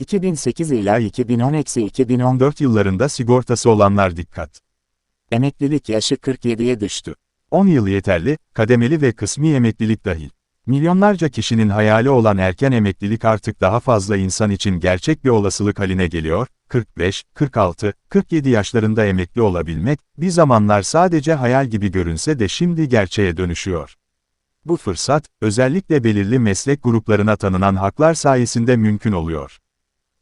2008 ila 2010-2014 4 yıllarında sigortası olanlar dikkat. emeklilik yaşı 47'ye düştü. 10 yıl yeterli, kademeli ve kısmi emeklilik dahil. Milyonlarca kişinin hayali olan erken emeklilik artık daha fazla insan için gerçek bir olasılık haline geliyor. 45, 46, 47 yaşlarında emekli olabilmek, bir zamanlar sadece hayal gibi görünse de şimdi gerçeğe dönüşüyor. Bu fırsat, özellikle belirli meslek gruplarına tanınan haklar sayesinde mümkün oluyor.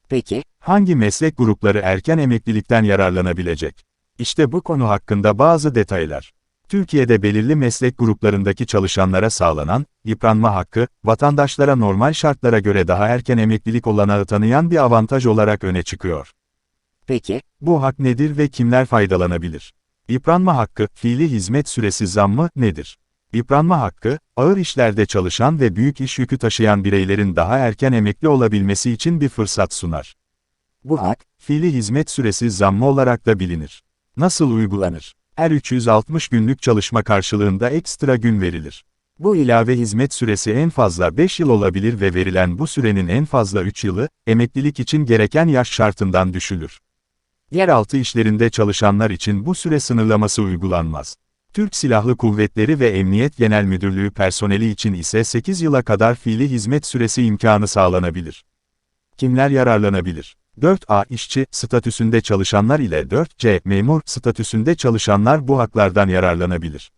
Peki, Hangi meslek grupları erken emeklilikten yararlanabilecek? İşte bu konu hakkında bazı detaylar. Türkiye'de belirli meslek gruplarındaki çalışanlara sağlanan, yıpranma hakkı, vatandaşlara normal şartlara göre daha erken emeklilik olanağı tanıyan bir avantaj olarak öne çıkıyor. peki, Bu hak nedir ve kimler faydalanabilir? Yıpranma hakkı, fiili hizmet süresi zammı nedir? Yıpranma hakkı, ağır işlerde çalışan ve büyük iş yükü taşıyan bireylerin daha erken emekli olabilmesi için bir fırsat sunar. bu hak, Fiili hizmet süresi zammı olarak da bilinir. Nasıl uygulanır? Her 360 günlük çalışma karşılığında ekstra gün verilir. Bu ilave hizmet süresi en fazla 5 yıl olabilir ve verilen bu sürenin en fazla 3 yılı, emeklilik için gereken yaş şartından düşülür. Yeraltı işlerinde çalışanlar için bu süre sınırlaması uygulanmaz. Türk Silahlı Kuvvetleri ve Emniyet Genel Müdürlüğü personeli için ise 8 yıla kadar fiili hizmet süresi imkanı sağlanabilir. Kimler yararlanabilir? 4A işçi statüsünde çalışanlar ile 4C memur statüsünde çalışanlar bu haklardan yararlanabilir.